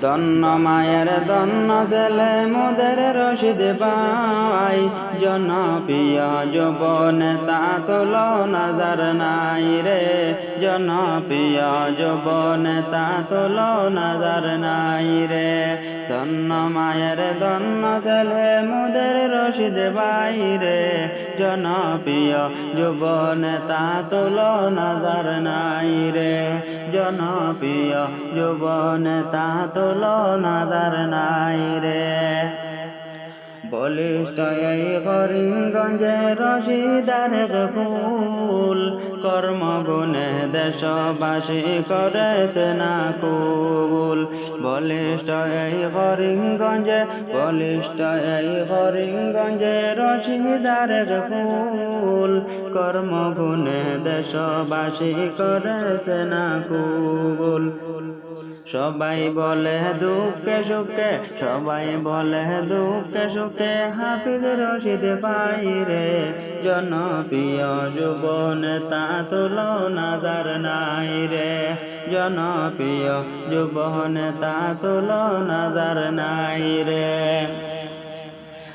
দন্ন মায়ের দন্ন ছেলে মোদের রশিদ পাই জনপ্রিয় যুবন তা তুল নজর নাই রে। জনপ্রিয় যুবন তা তুল নজর নাই রে। দন্ন মায়ের দন্ন ছেলে মোদের রশিদ পাই রে। জনপ্রিয় যুবন তা তুল নজর নাই রে। জনপ্রিয় যুবন, তা তুল নজর নাই রে। বলিষ্ঠ এই রশিদার ফুল কর্মগুণে দেশবাসী করেছে না কুবুল। বলিষ্ঠ এই করিমগঞ্জে বলিষ্ঠ এই করিমগঞ্জে রশিদার ফুল। কর্মগুণে দেশবাসী করেছে না কুবুল সবাই বলে দুঃখে সুখে, সবাই বলে দুঃখে সুখে, হাফিজ রশিদ পাই রে। জনপ্রিয় যুব নেতা তুল নাজার নাই রে। জনপ্রিয় যুব নেতা তুল নাজার নাই রে।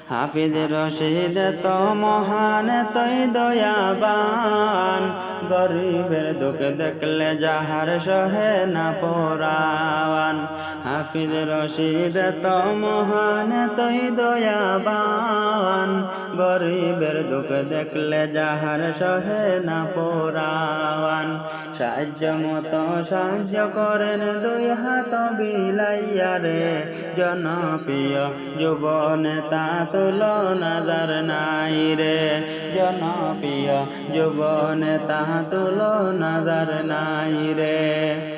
হাফিজ রশিদ তো মহান তৈ দয়াবান। গরিবের দুঃখ দেখলে যাহার সহে না পরাওয়ান। হাফিজ রশিদ তো মহান তৈ দয়াবান। গরিবের দুঃখ দেখলে যাহার সহে না পরাওয়ান। সাহায্য মতো সাহায্য করেন, দুই হাত বিলাইয়া রে। জনপ্রিয় যুব নেতা তুল নজর নাই রে। জনপ্রিয় যুবন নেতা তুল নজর নাই রে।